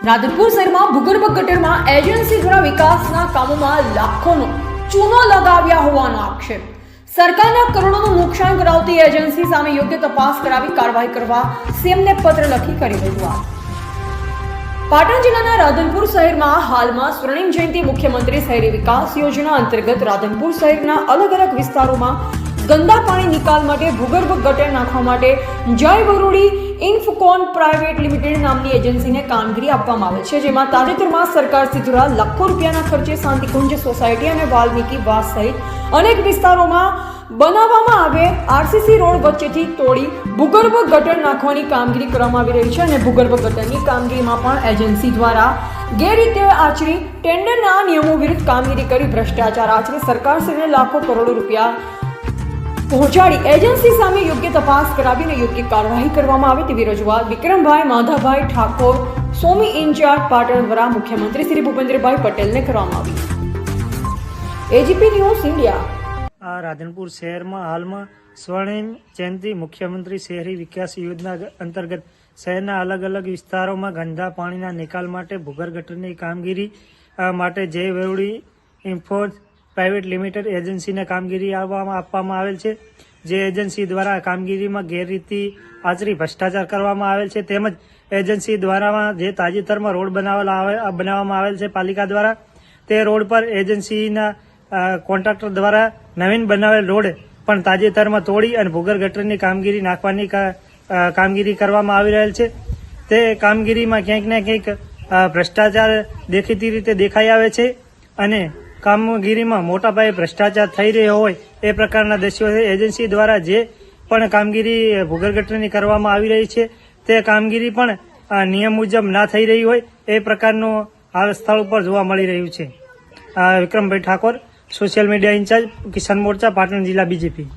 રાધનપુર શહેરમાં ભૂગર્ભ ગટરમાં એજન્સી દ્વારા વિકાસના કામોમાં લાખોનો ચૂનો લગાવ્યા હોવાનો આક્ષેપ. સરકારના કરોડોનું નુકસાન કરાવતી એજન્સી સામે યોગ્ય તપાસ કરાવી કાર્યવાહી કરવા સીએમને પત્ર લખી કરી રજૂઆત પાટણ જિલ્લાના રાધનપુર શહેરમાં હાલમાં સ્વર્ણિમ જયંતિ મુખ્યમંત્રી શહેરી વિકાસ યોજના અંતર્ગત રાધનપુર શહેરના અલગ અલગ વિસ્તારોમાં ગંદા પાણી નિકાલ માટે ભૂગર્ભ ગટર નાખવા માટે જય બરોડી ઇન્ફકોન પ્રાઇવેટ લિમિટેડ નામની એજન્સીને કામગીરી આપવામાં આવે છે, જેમાં તાજેતરમાં સરકાર દ્વારા લાખો રૂપિયાના ખર્ચે શાંતિકુંજ સોસાયટી અને વાલ્મીકી વાસ સહિત અનેક વિસ્તારોમાં બનાવવામાં આવે આરસીસી રોડ વચ્ચેથી તોડી ભૂગર્ભ ગટર નાખવાની કામગીરી કરવામાં આવી રહી છે અને ભૂગર્ભ ગટરની કામગીરીમાં પણ એજન્સી દ્વારા ગેરરીતે આચરી ટેન્ડરના નિયમો વિરુદ્ધ કામગીરી કરી ભ્રષ્ટાચાર આચરી સરકારશ્રીને લાખો કરોડો રૂપિયા પહોંચાડી એજન્સી સામે યોગ્ય તપાસ કરાવીને યોગ્ય કાર્યવાહી કરવામાં આવે તેવી રજૂઆત વિક્રમભાઈ, માધાભાઈ ઠાકોર સોમી ઇન્ચાર્જ પાટણ વરા મુખ્યમંત્રી શ્રી ભૂપેન્દ્રભાઈ પટેલને કરવામાં આવી. AGP news India. આ રાધનપુર શહેરમાં હાલમાં સ્વર્ણિમ જયંતિ મુખ્યમંત્રી શહેરી વિકાસ યોજના અંતર્ગત શહેરના અલગ અલગ વિસ્તારોમાં ગંદા પાણીના નિકાલ માટે ભૂગર્ભ ગટરની કામગીરી માટે જય વેવડી ઇન્ફોર્સ પ્રાઇવેટ લિમિટેડ એજન્સીને કામગીરી આપવામાં આવેલ છે. જે એજન્સી દ્વારા કામગીરીમાં ગેરરીતિ, આચરી ભ્રષ્ટાચાર કરવામાં આવેલ છે. તેમજ એજન્સી દ્વારા જે તાજેતરમાં રોડ બનાવેલા બનાવવામાં આવેલ છે પાલિકા દ્વારા, તે રોડ પર એજન્સીના કોન્ટ્રાક્ટર દ્વારા નવીન બનાવેલ રોડ પણ તાજેતરમાં તોડી અને ભૂગર્ભ ગટરની કામગીરી નાખવાની કામગીરી કરવામાં આવી રહેલ છે. તે કામગીરીમાં ક્યાંક ને ક્યાંક ભ્રષ્ટાચાર દેખીતી રીતે દેખાઈ આવે છે અને કામગીરીમાં મોટા પાયે ભ્રષ્ટાચાર થઈ રહ્યો હોય એ પ્રકારના દ્રશ્યો એજન્સી દ્વારા જે પણ કામગીરી ભૂગર્ગટની કરવામાં આવી રહી છે, તે કામગીરી પણ નિયમ મુજબ ના થઈ રહી હોય એ પ્રકારનું હાલ સ્થળ ઉપર જોવા મળી રહ્યું છે. Vikrambhai Thakor, social media incharge, Kisan Morcha, Patan જિલ્લા બીજેપી.